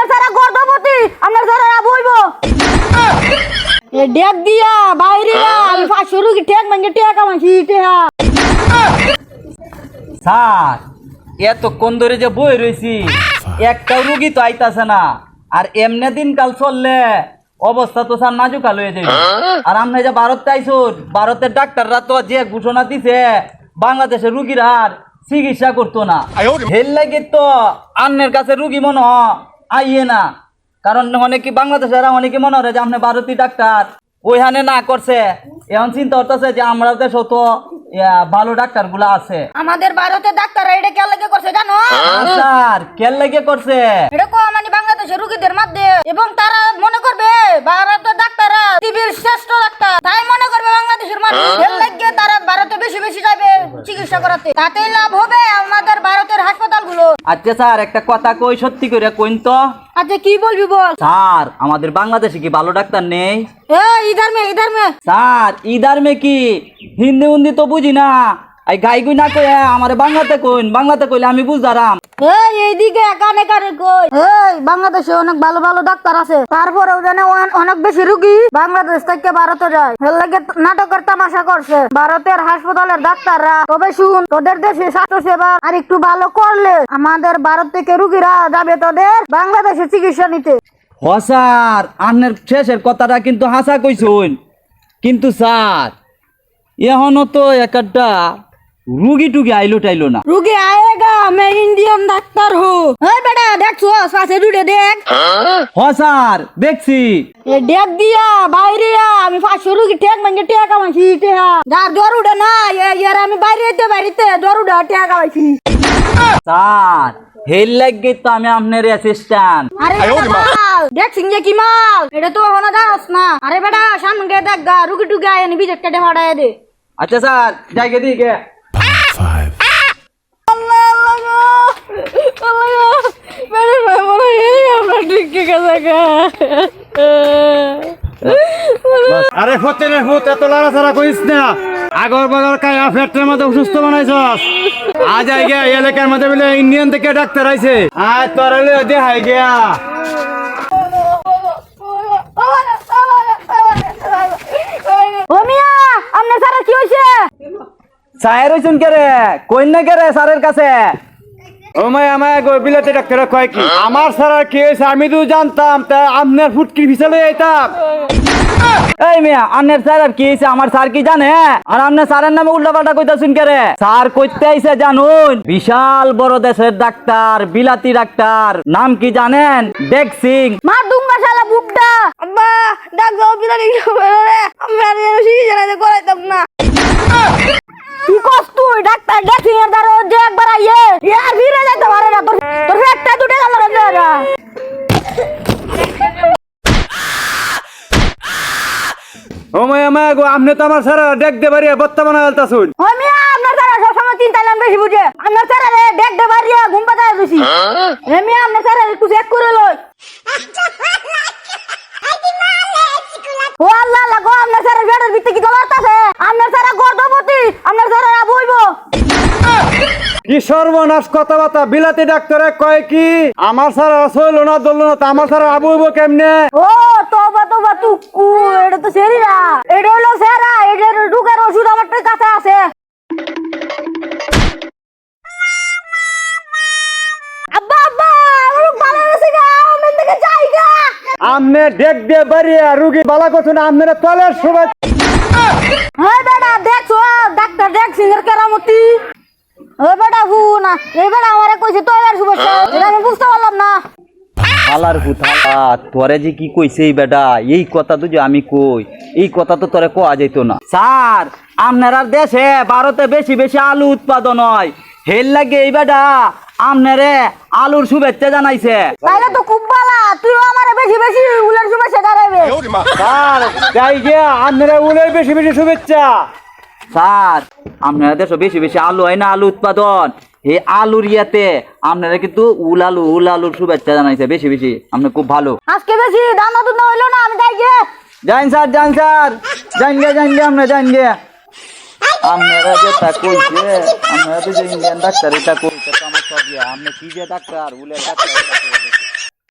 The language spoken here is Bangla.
আপনার সারা গর্ভবতী আপনার সারা বইব এ ডেক দিয়া বাইরে আমি পাঁচশো রুগী ঠেক টেক আমাছি টেহা স্যার এতক্ষণ ধরে যে বই রয়েছি একটা রুগী তো আইতাছে না। আর এমনি দিনকাল চললে অবস্থা তো স্যার নাজুকাল হয়ে যাবে আর আপনি যে ভারত আইসুন ভারতের ডাক্তাররা তো যে ঘোষণা দিছে বাংলাদেশের রুগীর আর চিকিৎসা করতো না। হেল লাগে তো আন্নের কাছে রুগী মনে হয় আইয়ে না। কারণ অনেকে বাংলাদেশের অনেকে মনে হয় যে আপনি ভারতীয় ডাক্তার। ওইখানে না করছে। এখন চিন্তা করতেছে যে আমরা দেশও তো ভালো ডাক্তারগুলা আছে। আমাদের ভারতের ডাক্তার এটা কে লেগে করছে জানো? স্যার কেন লাগে করছে? এটা কো মানে বাংলাদেশের রুগীদের মধ্যে। এবং তারা মনে করবে ভারতের ডাক্তাররা পৃথিবীর শ্রেষ্ঠ ডাক্তার। তাই মনে করবে বাংলাদেশের মানুষ। এর লাগে তারা ভারতে বেশি বেশি যাবে চিকিৎসা করাতে। তাতেই লাভ হবে আমাদের ভারতের হাসপাতালগুলো আচ্ছা স্যার একটা কথা কই সত্যি করে কইন তো। আচ্ছা কি বলবি বল? স্যার আমাদের বাংলাদেশে কি ভালো ডাক্তার নেই? এ ইধার মে ইধার মে। স্যার ইদার মে কি? হিন্দি উন্দি তো বুঝি না। এই গাই গুই না কই আমার বাংলাতে কইন বাংলাতে কইলে আমি বুঝদারাম এই এইদিকে কানে কানে কই? এই বাংলাদেশে অনেক ভালো ভালো ডাক্তার আছে। তারপরেও জানে অনেক বেশি রুগী বাংলাদেশ থেকে ভারতে যায়। এর লাগে নাটকের তামাশা করছে। ভারতের হাসপাতালের ডাক্তাররা তবে শুন তোদের দেশে স্বাস্থ্য সেবা আর একটু ভালো করলে আমাদের ভারত থেকে রুগীরা যাবে তোদের বাংলাদেশে চিকিৎসা নিতে। হ স্যার আন্নের শেষের কথাটা কিন্তু হাসা কইছুন কিন্তু স্যার এখনও তো একটা রুগী টুগি আইলো টাইলো না রুগী আয়েগা মে ইন্ডিয়ান ডাক্তার হো এই বেটা দেখছ পাশে দুটে দেখ হ স্যার দেখছি এ ডেক দিয়া বাইরে আমি পাঁচশো রুগী ঠেক মানে টেক আমাছি টেহা যার জ্বর উঠে না ইয়ার আমি বাইরে যেতে বাইরেতে জ্বর উঠে টেক আমাছি স্যার হেল লাগে তো আমি আপনার অ্যাসিস্ট্যান্ট আরে মাল দেখ সিংহে কি মাল এটা তো হনা দাস না আরে বেটা সামনে গিয়ে দেখ গা রুগী টুকি আয় নি বিজেট কেটে ফাটায় দে আচ্ছা স্যার জায়গা দিকে আরে ফতেনে ফুত এত লড়াচড়া করিস না। আগর বাগর কায়া ফ্যাক্টরির মধ্যে অসুস্থ বানাইছস। আজ আই গিয়া এলাকার মধ্যে বলে ইন্ডিয়ান থেকে ডাক্তার আইছে। আয় তোর দেখাই গিয়া। চায়ের হইছুন কে রে? কইন না কে রে স্যারের কাছে? ও মাই আমায় গো বিলাতে ডাক্তার কয় কি? আমার আর কি হয়েছে? আমি তো জানতাম তা আপনার ফুটকি ফিসালে যাইতাম। এই মিয়া আন্নের স্যার আর কি হইছে আমার স্যার কি জানে? আর আপনার স্যারের নামে উল্টা পাল্টা কইতাছুন কে রে স্যার কইতে আইছে জানুন বিশাল বড় দেশের ডাক্তার বিলাতি ডাক্তার। নাম কি জানেন? ডেক সিং। মা দুঙ্গা শালা বুড্ডা আব্বা ডাক যাও বিরানি রে। আমরা আর শিখি জানাতে করাইতাম না। কি কস তুই? ডাক্তার ডেসিং এর দ্বারা ও মাই আমায় গো আপনি তো আমার স্যার ডেক দে বাড়ি বত্তা বানা ও মিয়া আপনার সবসময় বেশি বুঝে। আপনার রে ঘুম মিয়া আপনার স্যার একটু চেক করে লই। ও আল্লাহ আল্লাহ গো আপনার স্যার পেটের ভিতরে কি গলার আছে আপনার স্যার গর্ভবতী আপনার স্যার বইব কি সর্বনাশ কথাবার্তা বিলাতি ডাক্তারে কয় কি? আমার স্যার সইল না দল না আমার স্যার আবু হইব কেমনে? ও তোবা তোবা তুকু এটা তো সেরিরা এটা হলো সেরা এটার ঢুকার ওষুধ আমার কাছে আছে আব্বা আব্বা আমার ভালো আছে গা আমি থেকে যাই গা আমনে ডেক দিয়ে বাড়িয়ে রুগী বালা করছেন আপনারা তলের সবাই হ্যাঁ বেটা দেখছ ডাক্তার দেখ সিঙ্গার কেরামতি ওই বেটা হু না এই বেটা আমারে কইছে তোর শুভেচ্ছা হালার হুথালা তোরে যে কি কইছে এই বেটা? এই কথা তো যে আমি কই? এই কথা তো তোরে কোয়া যাইত না। স্যার আপনার দেশে ভারতে বেশি বেশি আলু উৎপাদন হয়। হেল লাগে এই বেটা আপনারে আলুর শুভেচ্ছা জানাইছে। তাইলে তো খুব ভালো তুইও আমারে বেশি বেশি উলের শুভেচ্ছা জানাইবে। স্যার যাই গিয়া আপনারা উলের বেশি বেশি শুভেচ্ছা। স্যার আপনারা দেশে বেশি বেশি আলু হয় না আলু উৎপাদন। এই আলুর ইয়াতে আপনারা কিন্তু উল আলু উল আলুর শুভেচ্ছা জানাইছে বেশি বেশি। আপনি খুব ভালো। আজকে বেশি দাম দুধ হইল না আমি যাই গে যাইন স্যার যাইন স্যার। যাইন গে যাইন গে আমরা যাইন গে। আপনারা যে কইছে আপনারা তো যে ইন্ডিয়ান ডাক্তার এটা কইছে তো আমার সব ইয়া। আপনি কি যে ডাক্তার উলের ডাক্তার।